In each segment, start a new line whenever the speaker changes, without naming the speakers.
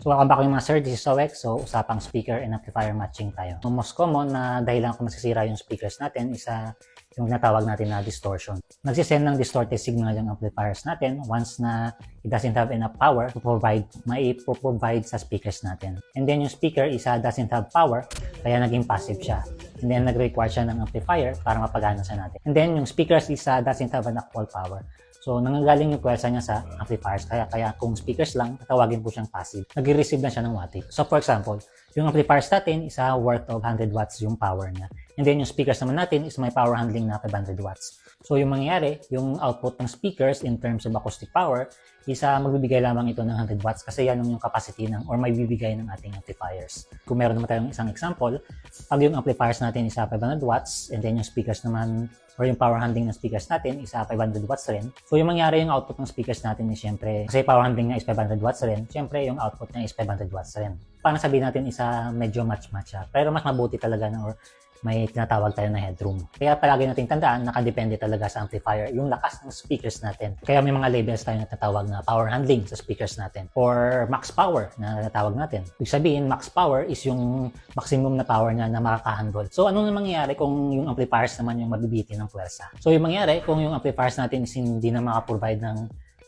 So welcome back mga sir, this is Sowex. So usapang speaker and amplifier matching tayo. Ang most common na dahilan kung masisira yung speakers natin isa yung natawag natin na distortion. Nagsisend ng distorted signal yung amplifiers natin once na it doesn't have enough power to provide, mai-provide sa speakers natin. And then yung speaker isa doesn't have power, kaya naging passive siya. And then nag-require siya ng amplifier para mapagana sa natin. And then yung speakers isa doesn't have an actual power. So, nanggagaling yung pwersa niya sa amplifiers. Kaya, kaya kung speakers lang, tawagin po siyang passive. Nag-receive na siya ng wattage. So, for example, yung amplifiers natin, isa worth of 100 watts yung power niya. And then, yung speakers naman natin is may power handling na 500 watts. So, yung mangyayari, yung output ng speakers in terms of acoustic power, isa magbibigay lamang ito ng 100 watts kasi yan yung capacity ng or may bibigay ng ating amplifiers. Kung meron naman tayong isang example, pag yung amplifiers natin isa 500 watts and then yung speakers naman or yung power handling ng speakers natin isa 500 watts rin. So yung mangyari yung output ng speakers natin is syempre, kasi power handling niya is 500 watts rin, syempre yung output niya is 500 watts rin. Paano sabihin natin isa medyo match-match siya. Pero mas mabuti talaga na or may tinatawag tayo na headroom. Kaya palagi natin tandaan, nakadepende talaga sa amplifier yung lakas ng speakers natin. Kaya may mga labels tayo na tatawag na power handling sa speakers natin or max power na natawag natin. Ibig sabihin, max power is yung maximum na power niya na makakahandle. So, ano na mangyayari kung yung amplifiers naman yung mabibitin ng pwersa? So, yung mangyayari kung yung amplifiers natin is hindi na makaprovide ng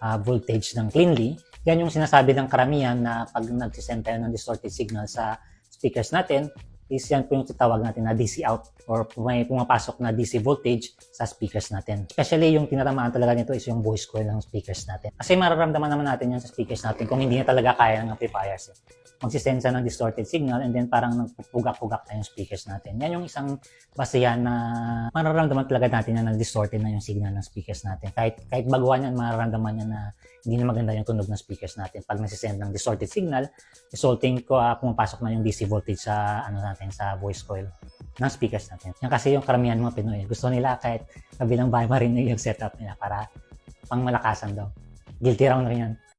uh, voltage ng cleanly, yan yung sinasabi ng karamihan na pag nagsisend tayo ng distorted signal sa speakers natin, is yan po yung tawag natin na DC out or may pumapasok na DC voltage sa speakers natin. Especially yung tinatamaan talaga nito is yung voice coil ng speakers natin. Kasi mararamdaman naman natin yan sa speakers natin kung hindi na talaga kaya ng amplifiers. Eh. Magsisend siya ng distorted signal and then parang nagpupugak-pugak na yung speakers natin. Yan yung isang basehan na mararamdaman talaga natin na nag-distorted na yung signal ng speakers natin. Kahit, kahit baguhan yan, mararamdaman niya na hindi na maganda yung tunog ng speakers natin. Pag nagsisend ng distorted signal, resulting ko uh, pumapasok na yung DC voltage sa ano natin sa voice coil ng speakers natin. Yan kasi yung karamihan mga Pinoy. Gusto nila kahit kabilang bahay marinig yung setup nila para pang malakasan daw. Guilty raw na rin yan.